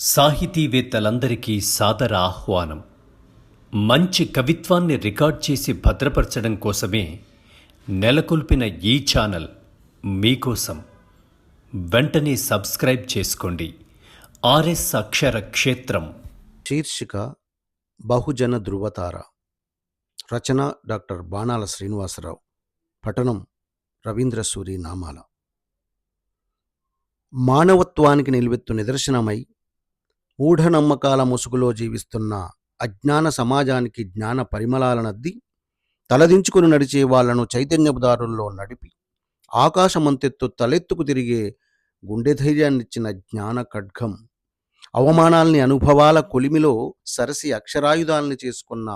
సాహితీవేత్తలందరికీ సాదర ఆహ్వానం. మంచి కవిత్వాన్ని రికార్డ్ చేసి భద్రపరచడం కోసమే నెలకొల్పిన ఈ ఛానల్ మీకోసం. వెంటనే సబ్స్క్రైబ్ చేసుకోండి. ఆర్ఎస్ అక్షర క్షేత్రం. శీర్షిక బహుజన ధృవతార రచన డాక్టర్ బాణాల శ్రీనివాసరావు. పఠనం రవీంద్ర సూరి నామాల. మానవత్వానికి నిలువెత్తు నిదర్శనమై మూఢనమ్మకాల ముసుగులో జీవిస్తున్న అజ్ఞాన సమాజానికి జ్ఞాన పరిమళాలనద్ది తలదించుకుని నడిచే వాళ్ళను చైతన్యపుదారుల్లో నడిపి ఆకాశమంతెత్తు తలెత్తుకు తిరిగే గుండె ధైర్యాన్నిచ్చిన జ్ఞాన ఖడ్గం అవమానాల్ని అనుభవాల కొలిమిలో సరసి అక్షరాయుధాల్ని చేసుకున్న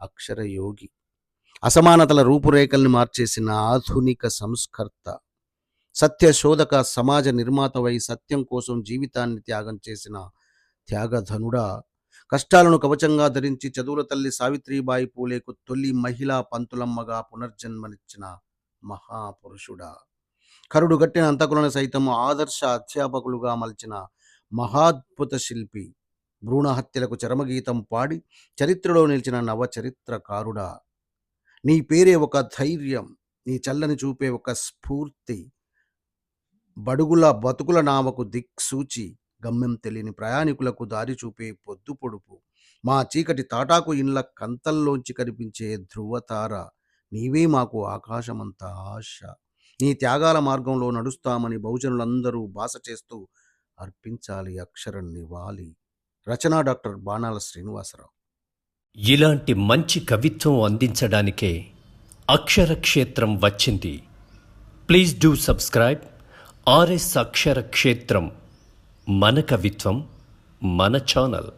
అక్షరయోగి అసమానతల రూపురేఖల్ని మార్చేసిన ఆధునిక సంస్కర్త సత్యశోధక సమాజ నిర్మాతవై సత్యం కోసం జీవితాన్ని త్యాగం చేసిన త్యాగధనుడా. కష్టాలను కవచంగా ధరించి చదువుల తల్లి సావిత్రిబాయి పూలేకు తొలి మహిళా పంతులమ్మగా పునర్జన్మనిచ్చిన మహాపురుషుడా. కరుడు గట్టిన అంతకులను సైతం ఆదర్శ అధ్యాపకులుగా మలిచిన మహాద్భుత శిల్పి భ్రూణ హత్యలకు చరమగీతం పాడి చరిత్రలో నిలిచిన నవచరిత్రకారుడా. నీ పేరే ఒక ధైర్యం నీ చల్లని చూపే ఒక స్ఫూర్తి బడుగుల బతుకుల నావకు దిక్సూచి గమ్యం తెలియని ప్రయాణికులకు దారి చూపే పొద్దు పొడుపు. మా చీకటి తాటాకు ఇండ్ల కంతల్లోంచి కనిపించే ధ్రువతార. నీవే మాకు ఆకాశమంత ఆశ. నీ త్యాగాల మార్గంలో నడుస్తామని బహుజనులందరూ బాస చేస్తూ అర్పించాలి అక్షరం నివాలి రచనా డాక్టర్ బాణాల శ్రీనివాసరావు. ఇలాంటి మంచి కవిత్వం అందించడానికే అక్షర క్షేత్రం వచ్చింది. Please do subscribe. RS Aksharakshetram మన కవిత్వం మన ఛానల్